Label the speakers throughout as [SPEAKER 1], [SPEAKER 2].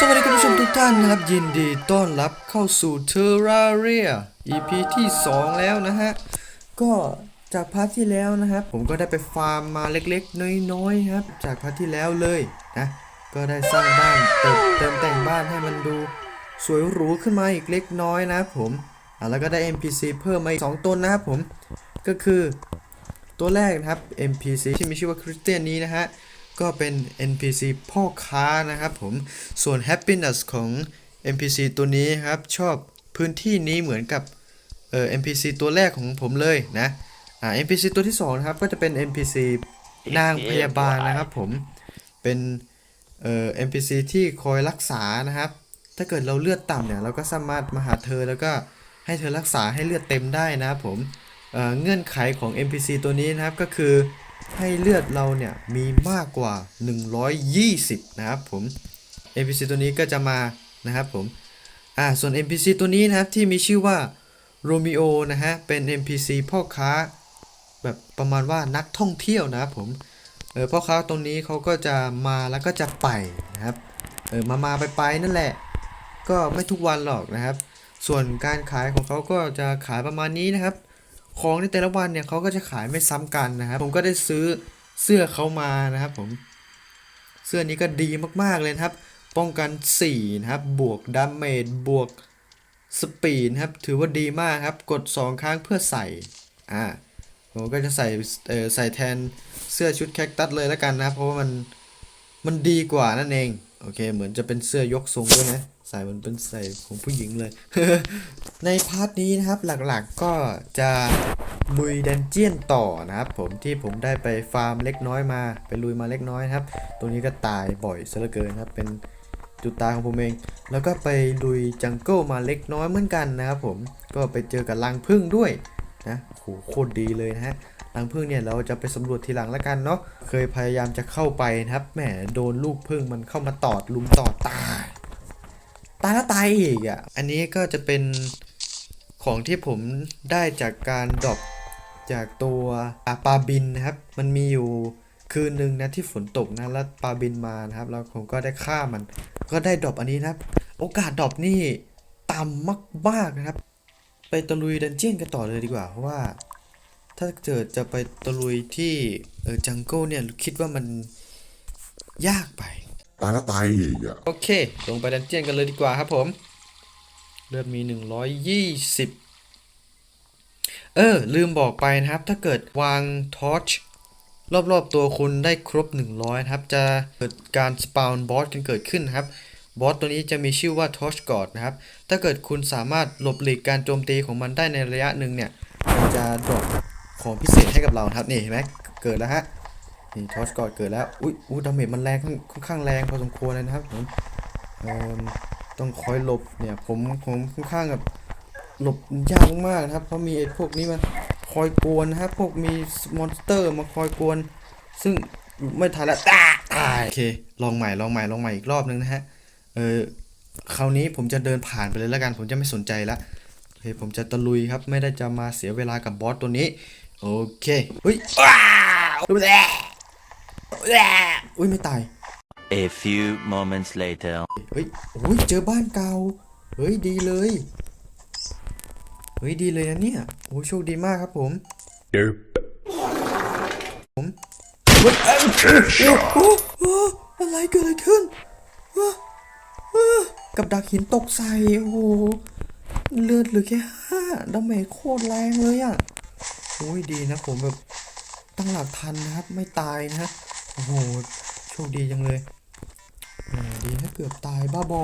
[SPEAKER 1] สวัสดีคุณผู้ชมทุกท่านนะครับ ยินดีต้อนรับเข้าสู่ Terraria EP ที่ 2 แล้วนะฮะ ก็จากพาร์ทที่แล้วนะครับ ผมก็ได้ไปฟาร์มมาเล็กๆ น้อยๆครับ จากพาร์ทที่แล้วเลยนะ ก็ได้สร้างบ้านเติมเติมแต่งบ้านให้มันดูสวยหรูขึ้นมาอีกเล็กน้อยนะครับผมอะแล้วก็ได้ NPC เพิ่มมาอีก2ตนนะครับผมก็คือตัวแรกนะครับ NPC ที่มีชื่อว่าคริสเตียนนี้นะฮะ ก็เป็น NPC พ่อค้านะครับผม ส่วน Happiness ของ NPC ตัวนี้ครับชอบพื้นที่นี้เหมือนกับเอ่อ NPC ตัวแรกของผมเลยนะอ่า NPC ตัวที่สองนะครับก็จะเป็น NPC นางพยาบาลนะครับผมเป็นเอ่อ NPC ที่คอยรักษานะครับ ถ้าเกิดเราเลือดต่ำเนี่ยเราก็สามารถมาหาเธอแล้วก็ให้เธอรักษาให้เลือดเต็มได้นะครับผมเอ่อเงื่อนไขของ NPC ตัวนี้นะครับก็คือ ให้เลือดเราเนี่ยมีมากกว่า 120 นะครับผม NPC ตัวนี้ก็จะมานะครับผมอ่าส่วน NPC ตัวนี้นะครับที่มีชื่อว่าโรมิโอนะฮะเป็น NPC พ่อค้าแบบประมาณว่านักท่องเที่ยวนะครับผมเออพ่อค้าตรงนี้เขาก็จะมาแล้วก็จะไปนะครับเออมามาไปไปนั่นแหละ ก็ไม่ทุกวันหรอกนะครับ ส่วนการขายของเขาก็จะขายประมาณนี้นะครับ ของในแต่ละวันเนี่ยเขาก็จะขายไม่ซ้ำกันนะครับผมก็ได้ซื้อเสื้อเขามานะครับผมเสื้อนี้ก็ดีมากๆเลยครับ ป้องกัน4นะครับบวกดาเมจบวกสปีดนะครับถือว่าดีมากครับกด 2 ครั้งเพื่อใส่อ่าผมก็จะใส่เออใส่แทนเสื้อชุดแคคตัสเลยแล้วกันนะครับเพราะว่ามันมันดีกว่านั่นเอง โอเค เหมือนจะเป็นเสื้อยกทรงด้วยนะ ใส่มันเป็นใส่ของผู้หญิงเลย ในพาร์ทนี้นะครับหลักๆก็จะลุยดันเจียนต่อนะครับผมที่ผมได้ไปฟาร์มเล็กน้อยมาไปลุยมาเล็กน้อยครับ ตรงนี้ก็ตายบ่อยซะเหลือเกินครับเป็นจุดตายของผมเอง แล้วก็ไปลุยจังเกิลมาเล็กน้อยเหมือนกันนะครับผมก็ไปเจอกับรังผึ้งด้วยนะโหโคตรดีเลยนะฮะรังผึ้งเนี่ยเราจะไปสำรวจทีหลังแล้วกันเนาะเคยพยายามจะเข้าไปนะครับแหมโดนลูกผึ้งมันเข้ามาตอดลุมตอดตายายแล้วตายอีกอะ อันนี้ก็จะเป็นของที่ผมได้จากการดรอปจากตัวปลาบินนะครับ มันมีอยู่คืนหนึ่งนะที่ฝนตกนะแล้วปลาบินมานะครับ แล้วผมก็ได้ฆ่ามัน ก็ได้ดรอปอันนี้นะครับ โอกาสดรอปนี่ต่ำมากๆนะครับ ไปตะลุยดันเจียนกันต่อเลยดีกว่าเพราะว่า ถ้าเกิดจะไปตะลุยที่เออจังเกิลเนี่ยคิดว่ามันยากไป
[SPEAKER 2] ตายแล้วตายอีกอะ
[SPEAKER 1] โอเค ลงไปดันเจียนกันเลยดีกว่าครับผม เลือดมี 120 เออ ลืมบอกไปนะครับ ถ้าเกิดวางทอร์ชรอบๆตัวคุณได้ครบ 100 นะครับ จะเกิดการสปาวน์บอสกันเกิดขึ้นนครับบอสตัวนี้จะมีชื่อว่าทอชกอดนะครับ ถ้าเกิดคุณสามารถหลบหลีกการโจมตีของมันได้ในระยะหนึ่งเนี่ย มันจะดรอปของพิเศษให้กับเราครับ นี่เห็นไหมเกิดแล้วฮะ นี่ทอสกอดเกิดแล้ว อุ้ยอุ้ยดาเมจมันแรงค่อนข้างแรงพอสมควรเลยนะครับผมต้องคอยหลบเนี่ยผมผมค่อนข้างแบบหลบยากมากนะครับ เพราะมีไอ้พวกนี้มาคอยกวนนะครับพวกมีมอนสเตอร์มาคอยกวน ซึ่งไม่ทันแล้วตายตายโอเคลองใหม่ลองใหม่ลองใหม่อีกรอบนึงนะฮะเออคราวนี้ผมจะเดินผ่านไปเลยแล้วกัน ผมจะไม่สนใจละโอเคผมจะตะลุยครับไม่ได้จะมาเสียเวลากับบอสตัวนี้ โอเคเฮ้ยอ้าวแหละแล อุ้ยไม่ตาย
[SPEAKER 3] A few moments later.
[SPEAKER 1] เฮ้ยโอ้ยเจอบ้านเก่า เฮ้ยดีเลย เฮ้ยดีเลยนะเนี่ย โอ้ยโชคดีมากครับผม
[SPEAKER 2] เดี๋ยว
[SPEAKER 1] เฮ้ยเอ้ยโอ้โหโอ้โหอะไรเกิดอะไรขึ้นอ้าอ้ากับดักหินตกใส่โอ้โหเลือดเหลือแค่ห้าดาเมจโคตรแรงเลยอะโอ้ยดีนะผมแบบตั้งหลักทันนะครับ ไม่ตายนะโอ้โห โชคดีจังเลยแหมดีนะเกือบตายบ้าบอ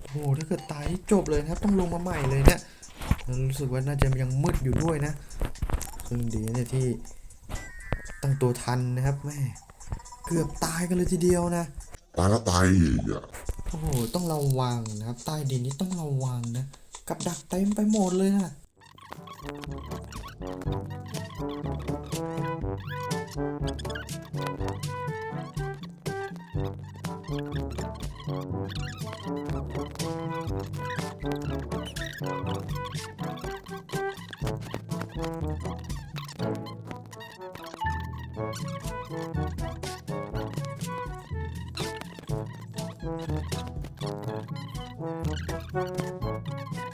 [SPEAKER 1] โอ้โห ถ้าเกิดตายนี่จบเลยนะครับ ต้องลงมาใหม่เลยเนี่ยแล้วรู้สึกว่าน่าจะยังมืดอยู่ด้วยนะซึ่งดีนะเนี่ยที่ตั้งตัวทันนะครับแม่เกือบตายกันเลยทีเดียวนะ
[SPEAKER 2] ตายแล้วตายอีกอะ
[SPEAKER 1] โอ้โห ต้องระวังนะครับ ใต้ดินนี่ต้องระวังนะ กับดักเต็มไปหมดเลยนะ Thank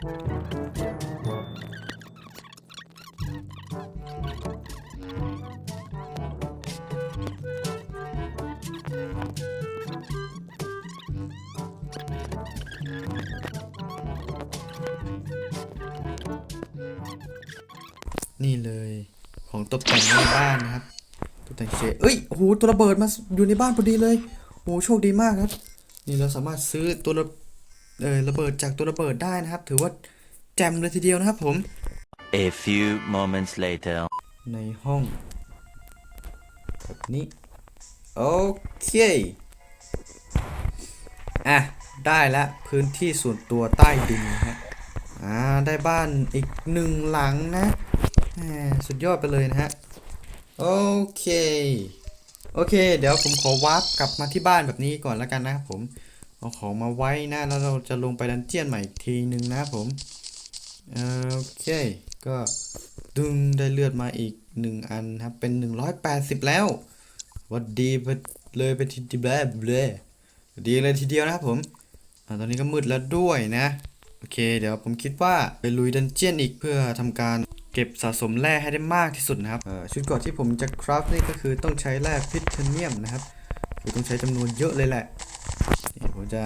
[SPEAKER 1] นี่เลยของตกแต่งในบ้านนะครับตกแต่งเฉยเอ้ยโอ้โหตัวระเบิดมาอยู่ในบ้านพอดีเลยโอ้โหโชคดีมากครับ นี่เราสามารถซื้อตัวระเออระเบิดจากตัวระเบิดได้นะครับ ถือว่าแจ่มเลยทีเดียวนะครับผม
[SPEAKER 3] A few moments later.
[SPEAKER 1] ในห้องแบบนี้โอเคอะได้ละพื้นที่ส่วนตัวใต้ดินนะฮะอ่าได้บ้านอีกหนึ่งหลังนะแหม สุดยอดไปเลยนะฮะ โอเค โอเค เดี๋ยวผมขอวาร์ปกลับมาที่บ้านแบบนี้ก่อนแล้วกันนะครับผม เอาของมาไว้นะแล้วเราจะลงไปดันเจียนใหม่อีกทีหนึ่งนะผม โอเค ก็ดึงได้เลือดมาอีกหนึ่งอันครับ เป็น180แล้ววัดดีไปเลยไปทีแบลเบลดีเลยทีเดียวนะครับผมอตอนนี้ก็มืดแล้วด้วยนะ โอเค เดี๋ยวผมคิดว่าไปลุยดันเจียนอีกเพื่อทำการ เก็บสะสมแร่ให้ได้มากที่สุดนะครับชุดเก่อนที่ผมจะคราฟนี่ก็คือต้องใช้แร่พิเทเนียมนะครับคือต้องใช้จำนวนเยอะเลยแหละนี่ผมจะ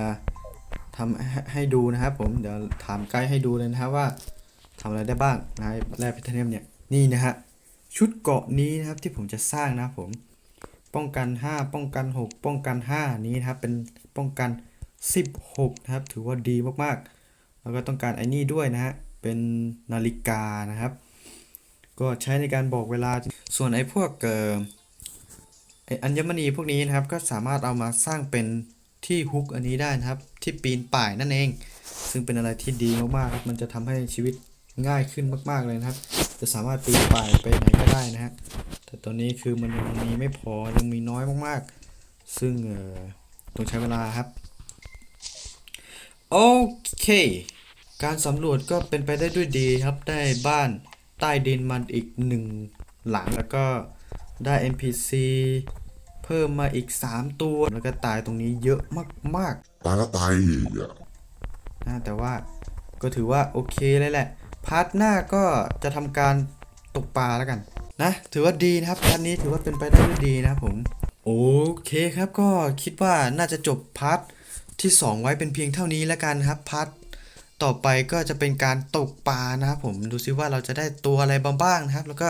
[SPEAKER 1] ทำให้ให้ดูนะครับ ผมเดี๋ยวถามไกด์ให้ดูเลยนะครับว่าทำอะไรได้บ้างนะแร่พิเทเนียมเนี่ยนี่นะฮะชุดเกราะนี้นะครับที่ผมจะสร้างนะผมป้องกัน 5 ป้องกัน 6 ป้องกัน 5 นี้นะครับเป็นป้องกัน 16 นะครับ ถือว่าดีมากๆ แล้วก็ต้องการไอ้นี่ด้วยนะฮะเป็นนาฬิกานะครับ ก็ใช้ในการบอกเวลา ส่วนไอ้พวกเอ่อไอ้อัญมณีพวกนี้นะครับก็สามารถเอามาสร้างเป็นที่ฮุกอันนี้ได้นะครับ ที่ปีนป่ายนั่นเอง ซึ่งเป็นอะไรที่ดีมากๆครับมันจะทำให้ชีวิตง่ายขึ้นมากๆเลยนะครับ จะสามารถปีนป่ายไปไหนก็ได้นะฮะแต่ตอนนี้คือมันยังมีไม่พอยังมีน้อยมากๆ ซึ่งเออต้องใช้เวลาครับโอเค การสำรวจก็เป็นไปได้ด้วยดีครับได้บ้าน ใต้ดินมันอีกหนึ่งหลังแล้วก็ได้ NPC เพิ่มมาอีก 3 ตัว แล้วก็ตายตรงนี้เยอะมากๆ
[SPEAKER 2] ตายแล้วตายอีกอะ
[SPEAKER 1] นะแต่ว่าก็ถือว่าโอเคเลยแหละ พาร์ทหน้าก็จะทำการตกปลาแล้วกันนะ ถือว่าดีนะครับพาร์ทนี้ถือว่าเป็นไปได้ด้วยดีนะครับผม โอเคครับก็คิดว่าน่าจะจบพาร์ทที่ 2 ไว้เป็นเพียงเท่านี้แล้วกันครับพาร์ท ต่อไปก็จะเป็นการตกปลานะครับผมดูซิว่าเราจะได้ตัวอะไรบ้างนะครับ แล้วก็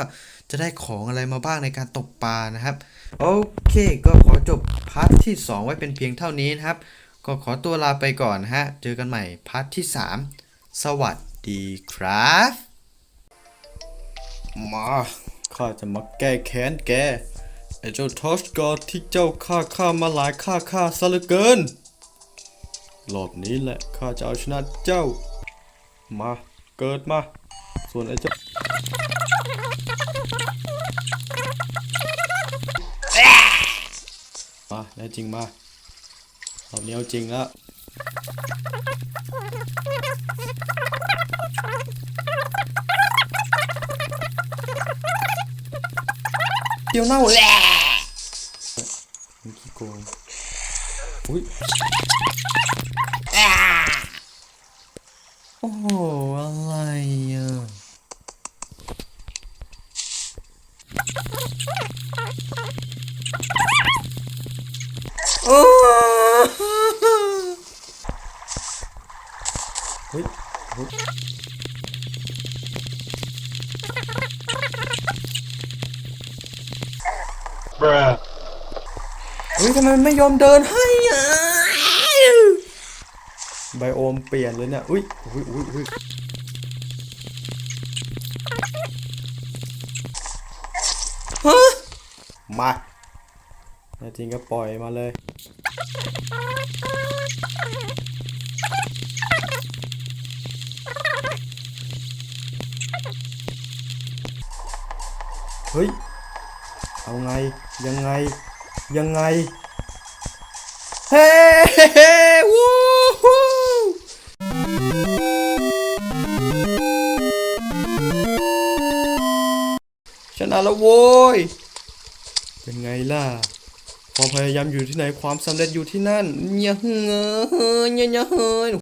[SPEAKER 1] จะได้ของอะไรมาบ้างในการตกปลานะครับ โอเค ก็ขอจบพาร์ทที่ 2 ไว้เป็นเพียงเท่านี้นะครับ ก็ขอตัวลาไปก่อนนะฮะ เจอกันใหม่พาร์ทที่ 3 สวัสดีครับ มาข้าจะมาแก้แค้นแกไอ้เจ้าทอชกอดที่เจ้าฆ่าข้ามาหลายฆ่าข้าซะเหลือเกิน รอบนี้แหละข้าจะเอาชนะเจ้า มาเกิดมา ส่วนไอ้เจ้ามาแน่จริงมารอบนี้เอาจริงแล้วเดี๋ยวเน่าแหละมันขี้โกงอุ้ย โอ้โห อะไรอะโอ้เฮ้ยเฮ้ยเฮ้ยทำไมไม่ยอมเดินให้ บโอมเปลี่ยนเลยเนี่ย อุ้ยอุ้ยอุ้ยอุ้ยฮะมาแน่จริงก็ปล่อยมาเลย เฮ้ย เอาไง ยังไง ยังไง เฮ้เฮ้วู้ฮู้ นะแล้วโว้ย เป็นไงล่ะ ความพยายามอยู่ที่ไหนความสำเร็จอยู่ที่นั่นเนี่ยเฮ้ยเนี่ยเฮ้ย